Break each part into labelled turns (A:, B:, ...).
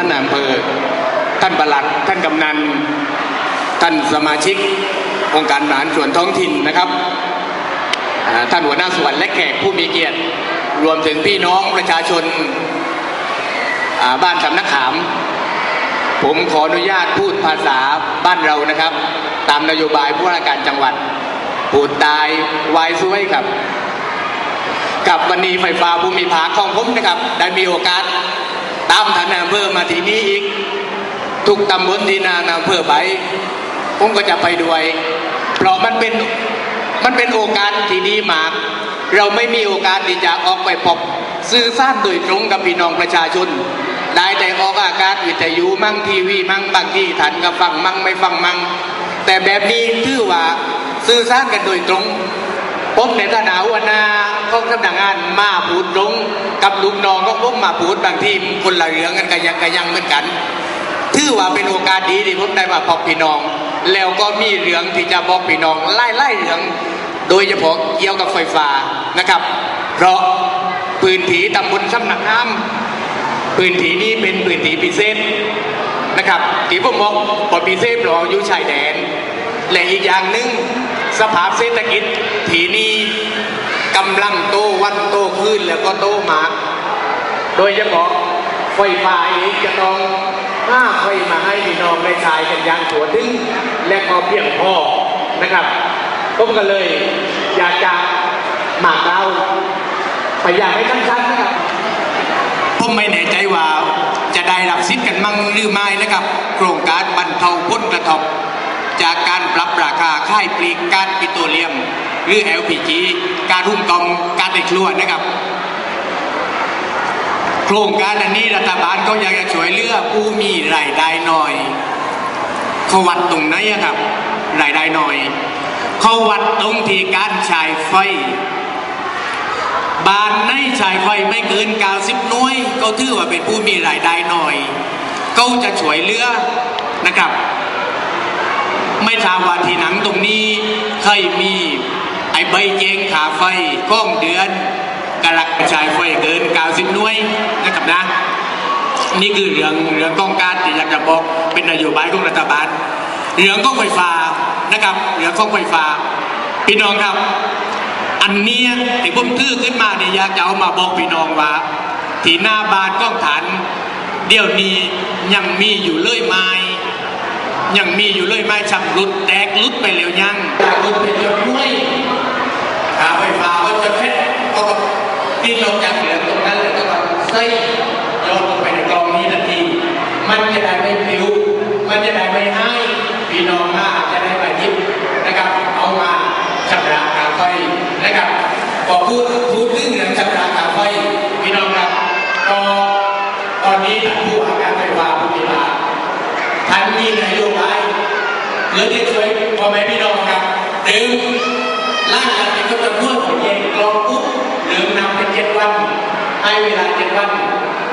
A: ท่านอำเภอ ท่านปลัด ท่านกำนัน ท่านสมาชิกองค์การบริหารส่วนท้องถิ่นนะครับท่านหัวหน้าส่วนและแขกผู้มีเกียรติ รวมถึงพี่น้องประชาชนาบ้านสำนักขาม ผมขออนุญาตพูดภาษาบ้านเรานะครับ ตามนโยบายผู้ว่าราชการจังหวัดปูดตายวายซุยครับ กับวันนี้ไฟฟ้าภูมิภาคของผมนะครับ ได้มีโอกาส ตามท่านอำเภอมาที่นี่อีก ทุกตำบลที่นานอำเภอไปผมก็จะไปด้วยเพราะมันเป็นมันเป็นโอกาสที่ดีมาก เราไม่มีโอกาสที่จะออกไปพบสื่อสารโดยตรงกับพี่น้องประชาชน ได้แต่ออกอากาศวิทยุมั่งทีวีมั่งบางที่ทันก็ฟังมั่งไม่ฟังมั่งแต่แบบนี้ถือว่าสื่อสารกันโดยตรง ผมในฐานะหัวหน้าของสำนักงานมาพูดตรงกับลูกน้องของผมมาพูดบางทีคนละเรื่องกันกันยังกันยังเหมือนกันถือว่าเป็นโอกาสดีที่ผมได้มาพบพี่น้อง แล้วก็มีเรื่องที่จะบอกพี่น้องไล่ไล่เรื่อง โดยเฉพาะเกี่ยวกับไฟฟ้านะครับ เพราะพื้นที่ตำบลสำนักน้ำพื้นที่นี้เป็นพื้นที่พิเศษนะครับที่ผมบอกพอพิเศษเราอยู่ชายแดนและอีกอย่างหนึ่ง สภาพเศรษฐกิจที่นี่กำลังโตวันโตขึ้นแล้วก็โตมาก โดยเฉพาะไฟฟ้าเองจะต้องห้าไฟมาให้พี่น้องได้ใช้กันอย่างถั่วถึงและพอเพียงพอนะครับผมก็เลยอยากจะหมากเราพยายามให้สั้นๆนะครับผมไม่แน่ใจว่าจะได้รับสิทธิ์กันมั่งหรือไม่นะครับ โครงการบรรเทาผลกระทบ จากการปรับรา ค่ายปลีกกาซปิโตรเลียม หรือ LPG การหุ้มกองการติดครัวนะครับ โครงการอันนี้รัฐบาลก็อยากจะช่วยเหลือผู้มีรายได้น้อยเขาวัดตรงไหนะครับรายได้น้อยเขาวัดตรงที่การใช้ไฟบ้านในชายไฟไม่เกิน90หน่วยก็ถือว่าเป็นผู้มีรายได้น้อยเขาจะช่วยเหลือนะครับ ไม่ทราบว่าที่หนังตรงนี้เคยมีไอ้ใบแจงขาไฟก้องเดือนกระลักชายไฟเกิน90หน่วยนะครับนะ นี่คือเรื่องเรื่องต้องการที่อยากจะบอกเป็นนโยบายของรัฐบาลเรื่องของไฟฟ้านะครับเรื่องของไฟฟ้าพี่น้องครับ อันเนี้ยที่ผมถือขึ้นมาเนี่ยอยากจะเอามาบอกพี่น้องว่าที่หน้าบ้านก้องฐานเดี๋ยวนี้ยังมีอยู่เลยไม้ ยังมีอยู่เลยไม้ชำรุดแตกรุดไปแล้วยังจากรุดเป็นยอดห้วยขาไฟฟ้าก็จะเพชรก็ที่ลงจากเหลืองตรงนั้นเลยก็แบบใส่โยนลงไปในกองนี้ทันที มันจะได้ไม่ปลิว มันจะได้ไม่ให้พี่น้องมาจะได้มายิบนะครับ เอามาชำระค่าไฟนะครับพอพูดพูดเรื่องเรื่องชำระค่าไฟพี่น้องครับก็ตอนนี้ท่านผู้ว่าการไฟฟ้าผู้มีภาค ท่านมีนโยบาย เลือที่ช่วยพ่อแม่พี่น้องครับหนึ่งร่างกายเป็นก็จะพูดของเองกรองปุ๊บหรือนำเป็นเจ็ดวันให้เวลาเจ็ดวัน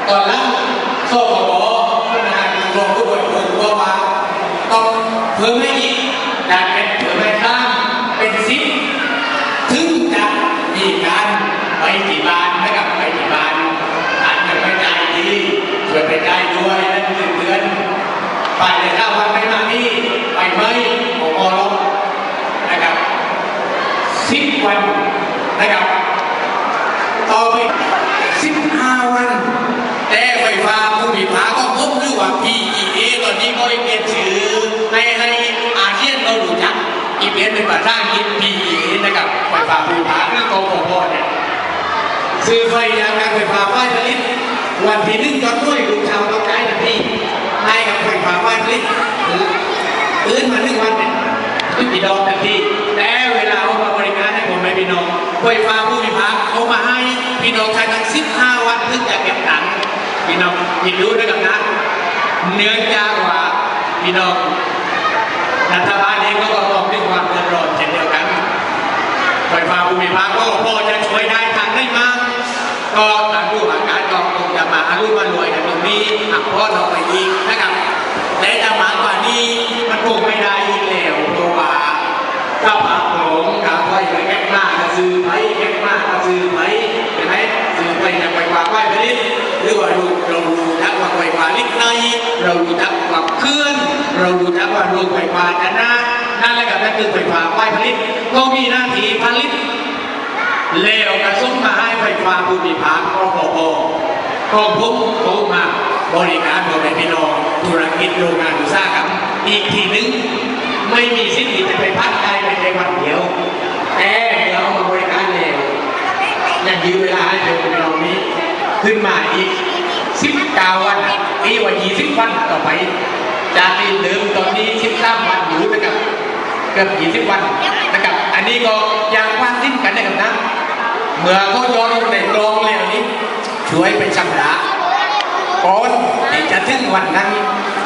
A: ตอนนั้นโซ่ขบธนาคารกรองผู้บริโภคว่าว่าต้องเพิ่มให้อีกจากเป็นเพิ่มให้ข้ามเป็นสิบถึงจะมีการไปที่บ้านนะครับไปที่บ้านท่านยังไม่ใจายดีช่วยไปได้ด้วยนั่นคือเตือน ไปในเก้าวันไม่มานี่ไปไหมผมอรนะครับสิบวันนะครับ ต่อไปสิบห้าวัน แต่ไฟฟ้าผู้มีภาก็พบหรือว่า PEA ตอนนี้ก็เปลี่ยนชื่อให้ให้อาเซียนเรารู้จักอีเปลี่ยนเป็นภาษาอังก PEA นะครับไฟฟ้าผู้มีภาคหรือกฟผเนี่ยซื้อไฟยางการไฟฟ้าฝ่ายผลิตวันที่หนึ่งจอดด้วย ลิตตื่นมาหนึ่งวันเนี่ยพี่ดอกทันทีแต่เวลาเขามาบริการให้ผมไม่พี่น้องไฟฟ้าผู้พิพากเขามาให้พี่น้องใช้ทั้งสิบห้าวันถึงจะเก็บตังค์พี่น้องยินดูด้วยกันนะเนื่องจากว่าพี่น้องรัฐบาลเองก็ต้องด้วยความเดือดร้อนเช่นเดียวกันไฟฟ้าภูมิภาคก็พอจะช่วยได้ทางได้มาก ก็ทางผู้ว่าการกองคงจะมาอารุ่มารวยกันตรงนี้หักพ่อเราไปอีกนะครับ จะมากกว่านี้มันคงไม่ได้อีกแล้วเพราะว่าถ้าปากหลงกับไฟไปแก๊กมากก็ซื้อไปแก๊กมากก็ซื้อไปเห็นไหมซื้อไปจากไฟฟ้าไฟผลิตหรือว่าดูเราดูทักว่าไฟฟ้าลิกในเรู้จักว่าเคลื่อน เรารู้จักว่าโรงไฟฟ้าจะนะนั่นแหละกับนั่นคือไฟฟ้าฝ่ายผลิตก็มีหน้าที่ผลิตแล้วกระส่งมาให้ไฟฟ้าภูมิภาคกฟผกองผมเขามา บริการพ่อแม่พี่น้องธุรกิจโรงงานอุตสาหกรรมอีกทีหนึงไม่มีสิทธิ์ที่จะไปพักได้ภายในวันเดียว แต่เมื่อเอามาบริการแล้วยังยืมเวลาให้พ่อน้องนี้ ขึ้นมาอีก19วันปีว่า20วันต่อไป จากที่เดิมตอนนี้13วันอยู่นะครับเกือบ20วันนะครับ อันนี้ก็ยังว่างสิ้นกันนะครับนะเมื่อเขาย้อนลงในกรองแล้วนี้ช่วยไปชำระ ก่อนที่จะถึงวันนั้น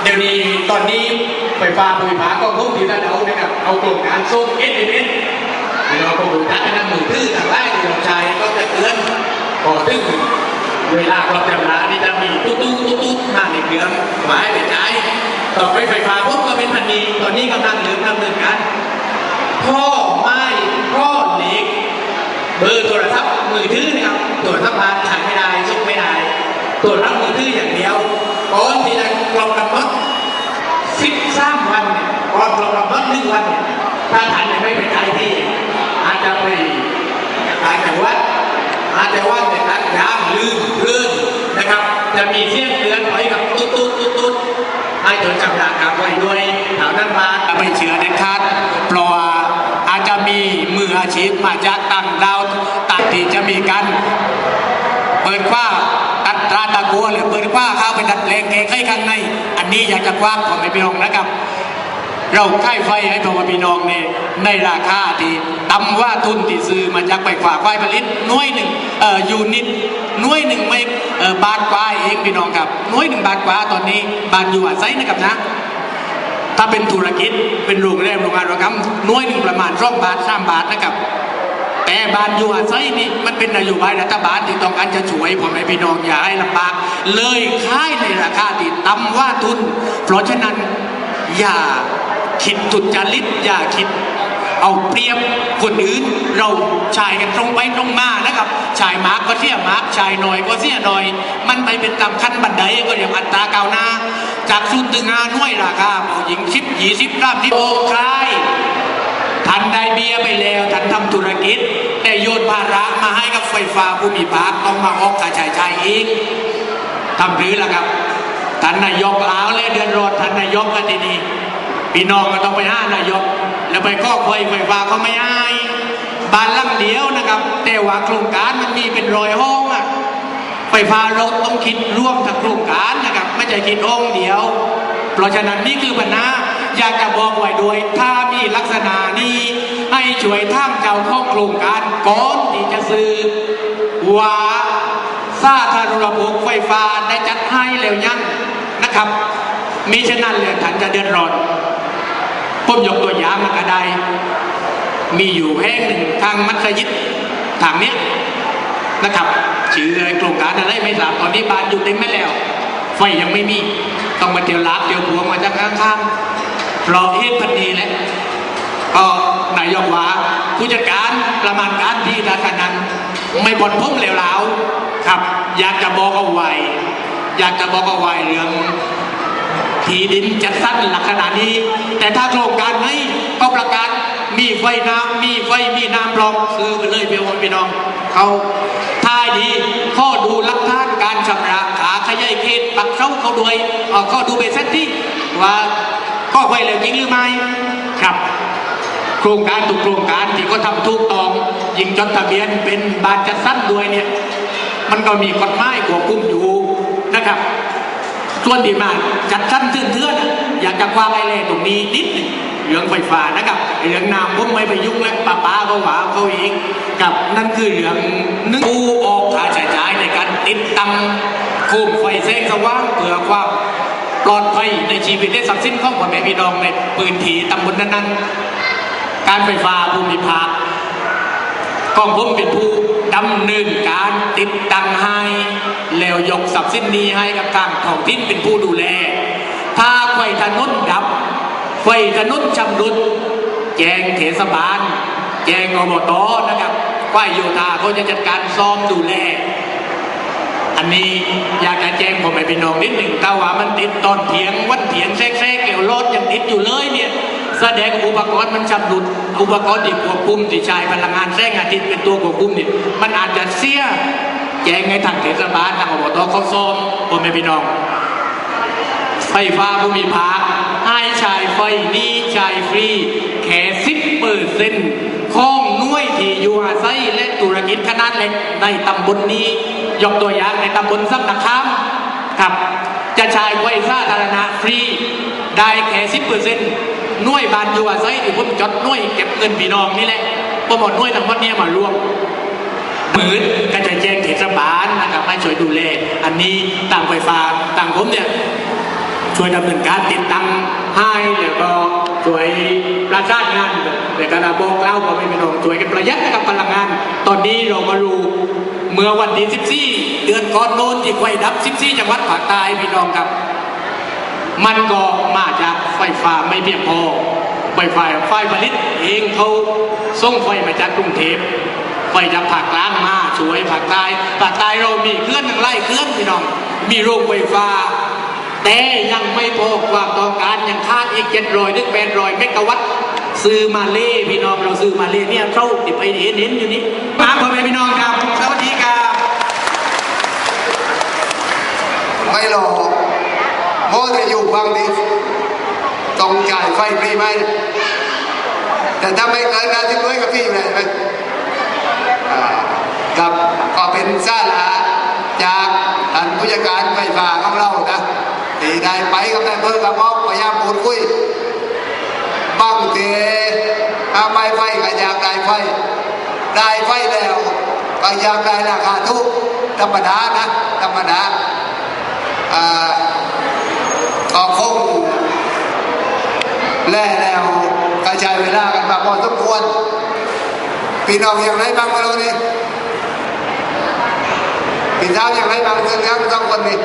A: เดี๋ยวนี้ตอนนี้ไฟฟ้าภูมิภาคก็คงที่ระดับนะครับเอาโครงารส่ง s อ s เอ็นเราก็ดูทักกันมือถือทางไลน์ที่เราใช้ก็จะเตือนพอถึงเวลาเราชำระนี่จะมีตุ๊ตุ๊ตุ๊ตุ๊มาในเครื่องหมายไปใช้ต่อไปไฟฟ้าพวกก็เป็นพันนีตอนนี้กำลังเริ่มดำเนินการพ่อไม่พ่อเล็กเบอร์โทรศัพท์มือถือนะครับโทรศัพท์บ้านถ่ายไม่ได้ส่งไม่ได้โทรศัพท์มือถืออย่างเดียวก่อนที่จะกรองกำหนด สิบสามวันเนี่ยก่อนกรองกำหนดหนึ่งวันเนี่ยถ้าท่านยังไม่ไปใช้ที่ อาจจะไปต่างจังหวัดอาจจะว่าแต่ตัดยางลืมเลื่อนนะครับ จะมีเสียงเตือนไว้กับตุ๊ดตุ๊ดตุ๊ดตุ๊ดให้จดจำหลักกรรมไว้ด้วยแถวนั้นมาไม่เชื่อเด็ดขาดเพราะว่าอาจจะมีมืออาชีพมาจากต่างดาวต่างที่จะมีการเปิดกว้าตัดตราตะกัวหรือเปิดกว้าเข้าไปดัดแปลงแกงให้ข้างใน นี้อยากจะกว้างของไม่พี่น้องนะครับ เราค่ายไฟให้พ่อพี่น้องเนี่ยในราคาที่ต่ำว่าทุนที่ซื้อมาจากไปฝากไฟผลิตหน่วยหนึ่งเอ่อยูนิตหน่วยหนึ่งไม่เอ่อบาทกว่าเองพี่น้องครับหน่วยหนึ่งบาทกว่าตอนนี้บาทอยู่อาศัยนะครับนะถ้าเป็นธุรกิจเป็นโรงแรมโรงงานโรงกรรมน่วยหนึ่งประมาณสองบาทสามบาทนะครับ แต่บ้านอยู่อาศัยนี่มันเป็นนโยบายรัฐบาลที่ต้องการจะช่วยพ่อแม่พี่น้องอย่าให้ลำบากเลยค่ายในราคาที่ต่ำว่าทุน เพราะฉะนั้นอย่าคิดทุจริตอย่าคิดเอาเปรียบคนอื่นเราชายกันตรงไปตรงมานะครับ ชายมาร์กก็เสียมาร์กชายหน่อยก็เสียหน่อย มันไปเป็นตามขั้นบันไดก็เรียกอัตราก้าวหน้า จากศูนย์ถึงห้าหน่วยราคาผู้หญิงสิบยี่สิบสามสิบโอ้ใคร ท่านได้เบียร์ไปแล้วท่านทำธุรกิจ แต่โยนภาระมาให้กับไฟฟ้าภูมิภาคต้องมาออกค่าใช้จ่ายอีกทำหรือล่ะครับท่านนายกลาวและเดือนรอดท่านนายกกันทีนี้พี่น้องก็ต้องไปห้านายก แล้วไปข้อควยไฟฟ้าเขาไม่ให้บ้านลังเดียวนะครับ แต่ว่าโครงการมันมีเป็นร้อยห้องอะไฟฟ้าเราต้องคิดร่วมทั้งโครงการนะครับ ไม่ใช่คิดห้องเดียว เพราะฉะนั้นนี่คือปัญหา อยากจะบอกไว้ด้วยถ้ามีลักษณะนี้ ให้ช่วยท่ามเจ้าของโครงการก่อนที่จะซื้อว่าสาธารณระบบไฟฟ้าได้จัดให้แล้วยังนะครับมีฉะนั้นเลยท่านจะเดือดร้อนผมยกตัวอย่างมาก็ไดมีอยู่แห่งหนึ่งทางมัสยิดทางเนี้ยนะครับชื่อโครงการอะไรไม่ทราบตอนนี้บานอยู่เต็มไม่แล้ว ไฟยังไม่มี ต้องมาเที่ยวลาบเที่ยวพวงมาจากข้างๆ รอเหตุพันนีแหละก็นายกว่าผู้จัดการประมาณการที่ราคานั้น ไม่บ่นพุ่มเหลวหลาครับ อยากจะบอกเอาไว้ อยากจะบอกเอาไว้เรื่องที่ดินจัดสรรลักษณะนี้ แต่ถ้าโครงการให้ก็ประกาศมีไฟน้ำมีไฟมีน้ำรองซื้อไปเลยพี่น้องพี่น้องเขาท้ายดีข้อดูหลักฐานการชำระขาขยายเขตปักเสาเขาด้วยเอ่อข้อดูเบสเซ็ตที่ว่า ก็ไฟแล้วจริงหรือไม่ครับ โครงการทุกโครงการที่เขาทำถูกตองยิงจดทะเบียนเป็นบานจัดสรรด้วยเนี่ย มันก็มีกฎหมายควบคุมอยู่นะครับ ส่วนที่มาจัดชั้นเทือนๆน่ะอยากจะคว้าไอ้เล่ตรงนี้นิดหนึ่งเรื่องไฟฟ้านะครับเรื่องน้ำผมไม่ไปยุ่งแล้วป้าป้าก็หวาเขาอีกกับนั่นคือเรื่องนึงผู้ออกค่าใช้จ่ายในการติดตั้งโคมไฟแสงสว่างเพื่อความ ปลอดภัยในชีวิตและทรัพย์สินของพ่อแม่พี่น้องในพื้นที่ตำบลนั้นๆ การไฟฟ้าภูมิภาคกองผมเป็นผู้ดำเนินการติดตั้งให้แล้วยกทรัพย์สินนี้ให้กับทางท้องถิ่นเป็นผู้ดูแล ถ้าไฟถนนดับ ไฟถนนชำรุด แจ้งเทศบาล แจ้งอบตนะครับฝ่ายโยธาเขาจะจัดการซ่อมดูแล อันนี้อยากจะแจ้งผมไปพี่น้องนิดหนึ่งถ้าว่ามันติดตอนเถียงวันเถียงแทรกๆเกี่ยวรถยังติดอยู่เลยเนี่ยแสดงอุปกรณ์มันชำรุดอุปกรณ์ที่ควบคุมที่ใช้พลังงานแสงอาทิตย์เป็นตัวควบคุมเนี่ยมันอาจจะเสียแจ้งให้ทางเทศบาลทางอบตเขาซ่อมผมไปพี่น้อง ไฟฟ้าภูมิภาคให้ชายไฟนี้ชายฟรีแค่สิบเปอร์เซ็นต์ของหน่วยที่อยู่อาศัยและธุรกิจขนาดเล็กในตำบลนนี้ ยกตัวอย่างในตำบลซับนักข้ามครับ จะใช้ไฟสาธารณะฟรี ได้แค่สิบเปอร์เซ็นต์หน่วยบานอยู่อาศัยที่ผมจดหน่วยเก็บเงินพี่น้องนี่แหละผมหมดหน่วยทั้งหมดเนี้มารวมหมื่นก็จะแจ้งเทศบาลนะครับให้ช่วยดูแลอันนี้ต่างไฟฟ้าต่างผมเนี่ยช่วยดำเนินการติดตั้งให้แล้วก็ช่วยประสานงานในการบอกเล่าก็ไม่เป็นรองช่วยกันประหยัดกับพลังงาน ตอนนี้เรามารู้ เมื่อวันที่ 14 เดือนก่อนโน้นที่ไฟดับ 14 จังหวัดภาคใต้พี่น้องครับ มันก็มาจากไฟฟ้าไม่เพียงพอ ไฟฟ้าไฟผลิตเองเขาส่งไฟมาจากกรุงเทพไฟจากภาคกลางมาช่วยภาคใต้ภาคใต้เรามีเคลื่อนทั้งไล่เคลื่อนพี่น้อง มีโรงไฟฟ้า แต่ยังไม่พอความต้องการยังขาดอีกเจ็ดร้อยถึงแปดร้อยเมกะวัตต์ซื้อมาเล่พี่น้องเราซื้อมาเล่เนี่ยเข้าติดไปเห็นเห็นอยู่นี่มาพ่อแม่พี่น้องครับสวัสดีครับ
B: ไม่หรอกโมจะอยู่บางทีต้องจ่ายไฟฟรีไหม แต่ถ้าไม่เกินนาทีน้อยกับฟรีเลยไหมอ่าครับก็เป็นซาลาจากท่านผู้จัดการไฟฟ้าของเรานะที่ได้ไปกับนายเพิ่อกับมอกพยายามพูดคุยบางทีถ้าไม่ไฟก็อยากได้ไฟ ได้ไฟแล้วก็อยากได้ราคาทุกธรรมดานะธรรมดา อ่าก็คงแล่แล้วกระจายเวลากันมาพอสมควรพี่น้องอย่างไรบ้างมาเรานี่พี่สาวอย่างไรบ้างเรื่องทั้งสองคนนี่